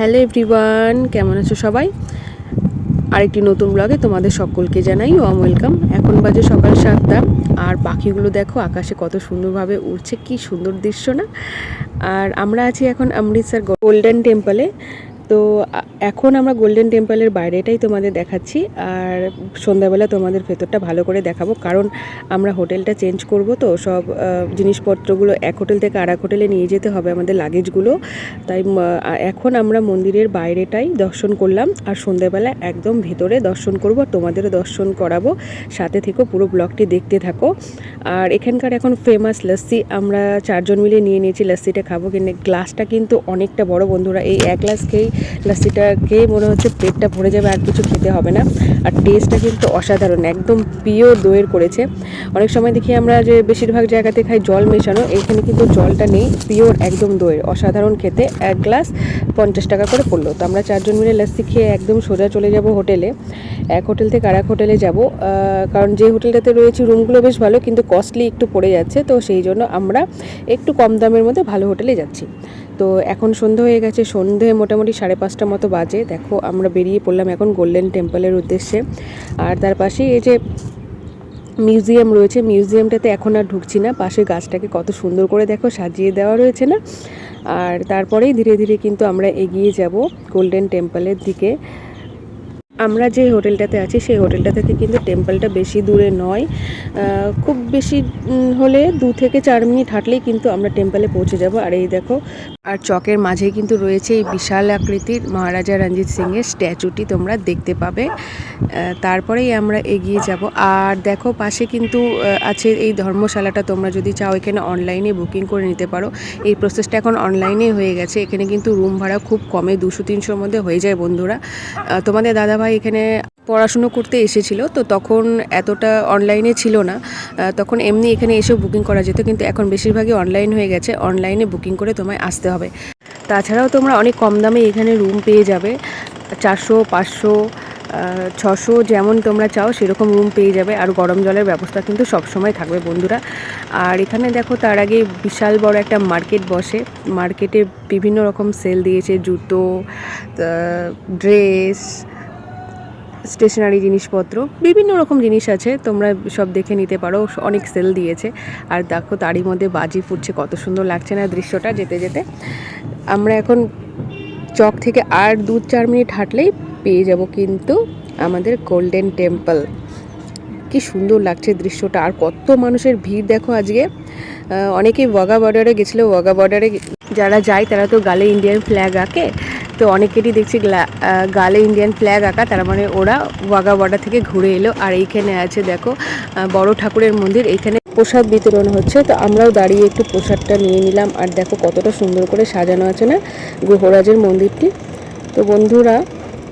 Hello everyone, কেমন আছো সবাই? আরেকটি নতুন ব্লগে তোমাদের সকলকে জানাই ওয়াম ওয়েলকাম এখন বাজে সকাল সাতটা, আর পাখিগুলো দেখো আকাশে কত সুন্দরভাবে উড়ছে, কি সুন্দর দৃশ্য না? আর আমরা আছি এখন অমৃতসর গোল্ডেন টেম্পলে তো এখন আমরা গোল্ডেন টেম্পলের বাইরেটাই তোমাদের দেখাচ্ছি আর সন্ধ্যাবেলা তোমাদের ভেতরটা ভালো করে দেখাবো। কারণ আমরা হোটেলটা চেঞ্জ করব তো, সব জিনিসপত্রগুলো এক হোটেল থেকে আর এক হোটেলে নিয়ে যেতে হবে আমাদের লাগেজগুলো। তাই এখন আমরা মন্দিরের বাইরেটাই দর্শন করলাম আর সন্ধ্যাবেলা একদম ভেতরে দর্শন করব তোমাদেরও দর্শন করাবো। সাথে থেকো পুরো ব্লগটি দেখতে থাকো। আর এখানকার এখন ফেমাস লস্যি আমরা চারজন মিলে নিয়ে নিয়েছি লস্যিটা খাব। কিন্তু গ্লাসটা কিন্তু অনেকটা বড় বন্ধুরা, এই এক গ্লাস খেয়েই লস্যিটা খেয়ে মনে হচ্ছে পেটটা ভরে যাবে, আর কিছু খেতে হবে না। আর টেস্টটা কিন্তু অসাধারণ, একদম পিওর দইয়ের করেছে। অনেক সময় দেখি আমরা যে বেশিরভাগ জায়গাতে খাই জল মেশানো, এখানে কিন্তু জলটা নেই পিওর একদম দইয়ের। অসাধারণ খেতে, এক গ্লাস পঞ্চাশ টাকা করে পড়ল। তো আমরা চারজন মিলে লস্যি খেয়ে একদম সোজা চলে যাব হোটেলে এক হোটেল থেকে আর এক হোটেলে যাব কারণ যে হোটেলটাতে রয়েছে রুমগুলো বেশ ভালো, কিন্তু কস্টলি একটু পড়ে যাচ্ছে। তো সেই জন্য আমরা একটু কম দামের মধ্যে ভালো হোটেলে যাচ্ছি। তো এখন সন্ধে হয়ে গেছে, সন্ধে মোটামুটি সাড়ে পাঁচটা মতো বাজে। দেখো, আমরা বেরিয়ে পড়লাম এখন গোল্ডেন টেম্পলের উদ্দেশ্যে। আর তার পাশেই এই যে মিউজিয়াম রয়েছে মিউজিয়ামটাতে এখন আর ঢুকছি না। পাশে গাছটাকে কত সুন্দর করে দেখো, সাজিয়ে দেওয়া রয়েছে না? আর তারপরেই ধীরে ধীরে কিন্তু আমরা এগিয়ে যাব গোল্ডেন টেম্পলের দিকে। আমরা যে হোটেলটাতে আছি, সেই হোটেলটা থেকে কিন্তু টেম্পলটা বেশি দূরে নয়। খুব বেশি হলে দু থেকে চার মিনিট হাঁটলেই কিন্তু আমরা টেম্পলে পৌঁছে যাব। আর এই দেখো, আর চকের মাঝেই কিন্তু রয়েছে এই বিশাল আকৃতির মহারাজা রঞ্জিত সিংয়ের স্ট্যাচুটি, তোমরা দেখতে পাবে। তারপরেই আমরা এগিয়ে যাব। আর দেখো, পাশে কিন্তু আছে এই ধর্মশালাটা, তোমরা যদি চাও এখানে অনলাইনে বুকিং করে নিতে পারো। এই প্রসেসটা এখন অনলাইনে হয়ে গেছে। এখানে কিন্তু রুম ভাড়া খুব কমে, দুশো তিনশোর মধ্যে হয়ে যায় বন্ধুরা। তোমাদের দাদাভাই এখানে পড়াশুনো করতে এসেছিল, তো তখন এতটা অনলাইনে ছিল না। তখন এমনি এখানে এসেও বুকিং করা যেত, কিন্তু এখন বেশিরভাগই অনলাইন হয়ে গেছে অনলাইনে বুকিং করে তোমায় আসতে হবে। তাছাড়াও তোমরা অনেক কম দামে এখানে রুম পেয়ে যাবে, চারশো, পাঁচশো ছশো যেমন তোমরা চাও সেরকম রুম পেয়ে যাবে, আর গরম জলের ব্যবস্থা কিন্তু সবসময় থাকবে বন্ধুরা। আর এখানে দেখো তার আগে বিশাল বড় একটা মার্কেট বসে মার্কেটে বিভিন্ন রকম সেল দিয়েছে, জুতো ড্রেস স্টেশনারি জিনিসপত্র, বিভিন্ন রকম জিনিস আছে, তোমরা সব দেখে নিতে পারো, অনেক সেল দিয়েছে। আর দেখো, তারই মধ্যে বাজি ফুটছে, কত সুন্দর লাগছে না দৃশ্যটা যেতে যেতে। আমরা এখন চক থেকে আর দু চার মিনিট হাঁটলেই পেয়ে যাব কিন্তু আমাদের গোল্ডেন টেম্পল কি সুন্দর লাগছে দৃশ্যটা, আর কত মানুষের ভিড় দেখো আজকে। অনেকেই ওয়াগা বর্ডারে গেছিল ওয়াগা বর্ডারে যারা যায় তারা তো গালে ইন্ডিয়ান ফ্ল্যাগ আঁকে। তো অনেকেরই দেখছি গ্লা- ইন্ডিয়ান ফ্ল্যাগ আঁকা, তার মানে ওরা ওয়াগা বর্ডার থেকে ঘুরে এলো। আর এইখানে আছে, দেখো বড় ঠাকুরের মন্দির। এইখানে প্রসাদ বিতরণ হচ্ছে। তো আমরাও দাঁড়িয়ে একটু প্রসাদটা নিয়ে নিলাম। আর দেখো কতটা সুন্দর করে সাজানো আছে না গ্রহরাজের মন্দিরটি। তো বন্ধুরা,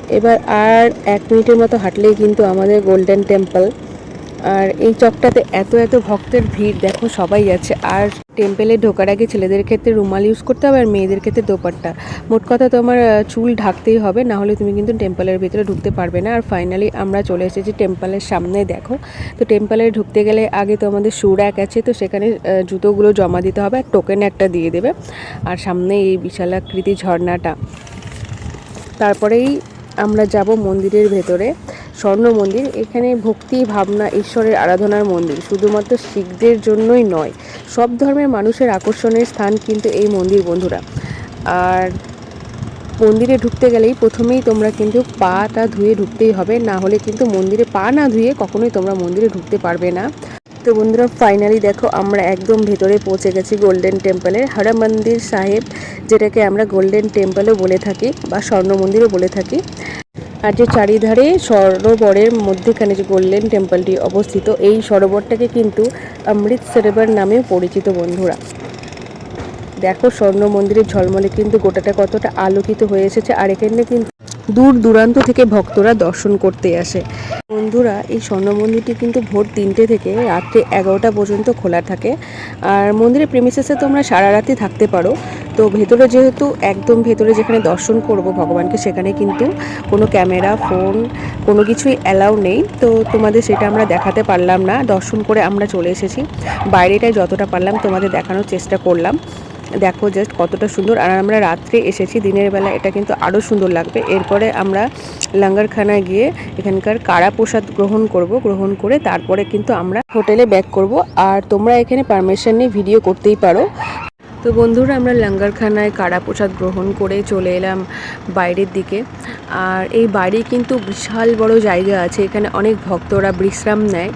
এবার আর এক মিনিটের মতো হাঁটলেই কিন্তু আমাদের গোল্ডেন টেম্পল আর এই চকটাতে এত এত ভক্তের ভিড়, দেখো সবাই যাচ্ছে। আর টেম্পেলে ঢোকার আগে ছেলেদের ক্ষেত্রে রুমাল ইউজ করতে হবে আর মেয়েদের ক্ষেত্রে দোপাট্টা। মোট কথা তোমার চুল ঢাকতেই হবে, না হলে তুমি কিন্তু টেম্পলের ভিতরে ঢুকতে পারবে না। আর ফাইনালি আমরা চলে এসেছি টেম্পলের সামনে, দেখো। তো টেম্পলে ঢুকতে গেলে আগে তো আমাদের শু র্যাক আছে, তো সেখানে জুতোগুলো জমা দিতে হবে আর টোকেন একটা দিয়ে দেবে। আর সামনে এই বিশালাকৃতি ঝর্ণাটা। তারপরেই আমরা যাব মন্দিরের ভেতরে। স্বর্ণ মন্দির এখানে ভক্তি, ভাবনা, ঈশ্বরের আরাধনার মন্দির। শুধুমাত্র শিখদের জন্যই নয়, সব ধর্মের মানুষের আকর্ষণের স্থান কিন্তু এই মন্দির, বন্ধুরা। আর মন্দিরে ঢুকতে গেলেই প্রথমেই তোমরা কিন্তু পাটা ধুয়ে ঢুকতেই হবে, না হলে কিন্তু মন্দিরে পা না ধুয়ে কখনোই তোমরা মন্দিরে ঢুকতে পারবে না। তো বন্ধুরা ফাইনালি দেখো, আমরা একদম ভেতরে পৌঁছে গেছি গোল্ডেন টেম্পলের হর মন্দির সাহেব, যেটাকে আমরা গোল্ডেন টেম্পলও বলে থাকি, বা স্বর্ণ মন্দিরও বলে থাকি। আর যে চারিধারে সরোবরের মধ্যেখানে যে গোল্ডেন টেম্পলটি অবস্থিত, এই সরোবরটাকে কিন্তু অমৃত সরোবর নামেও পরিচিত বন্ধুরা। দেখো স্বর্ণ মন্দিরের ঝলমলে কিন্তু গোটাটা কতটা আলোকিত হয়ে এসেছে, আর এখানে কিন্তু দূর দূরান্ত থেকে ভক্তরা দর্শন করতে আসে। বন্ধুরা, এই স্বর্ণ মন্দিরটি কিন্তু ভোর তিনটে থেকে রাত্রে এগারোটা পর্যন্ত খোলা থাকে। আর মন্দিরের প্রেমিসেসে তোমরা সারা রাতি থাকতে পারো। তো ভেতরে যেহেতু, একদম ভেতরে যেখানে দর্শন করব ভগবানকে, সেখানে কিন্তু কোনো ক্যামেরা, ফোন, কোনো কিছুই অ্যালাউ নেই। তো তোমাদের সেটা আমরা দেখাতে পারলাম না। দর্শন করে আমরা চলে এসেছি। বাইরেটাই যতটা পারলাম তোমাদের দেখানোর চেষ্টা করলাম। দেখো জাস্ট কতটা সুন্দর। আর আমরা রাত্রে এসেছি, দিনের বেলা এটা কিন্তু আরও সুন্দর লাগবে। এরপরে আমরা লাঙ্গারখানায় গিয়ে এখানকার কারা প্রসাদ গ্রহণ করব, গ্রহণ করে তারপরে কিন্তু আমরা হোটেলে ব্যাক করব। আর তোমরা এখানে পারমিশন নিয়ে ভিডিও করতেই পারো। তো বন্ধুরা, আমরা লাঙ্গারখানায় কারা প্রসাদ গ্রহণ করে চলে এলাম বাইরের দিকে। আর এই বাইরে কিন্তু বিশাল বড় জায়গা আছে। এখানে অনেক ভক্তরা বিশ্রাম নেয়।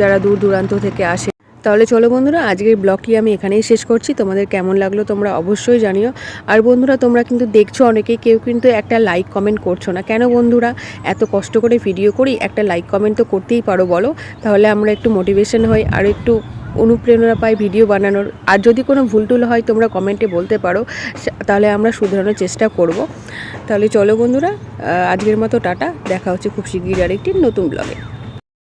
যারা দূর দূরান্ত থেকে আসে। তাহলে চলো বন্ধুরা, আজকের ব্লগটি আমি এখানেই শেষ করছি। তোমাদের কেমন লাগল তোমরা অবশ্যই জানিও। আর বন্ধুরা, তোমরা কিন্তু দেখছ অনেকেই, কেউ কিন্তু একটা লাইক কমেন্ট করছ না। কেন বন্ধুরা, এত কষ্ট করে ভিডিও করি, একটা লাইক কমেন্ট তো করতেই পারো বলো। তাহলে আমরা একটু মোটিভেশন হই, আর একটু অনুপ্রেরণা পাই ভিডিও বানানোর। আর যদি কোনো ভুল টুল হয়, তোমরা কমেন্টে বলতে পারো। তাহলে আমরা শুধরানোর চেষ্টা করব। তাহলে চলো বন্ধুরা আজকের মতো টাটা। দেখা হচ্ছে খুব শিগগিরই আরেকটি নতুন ব্লগে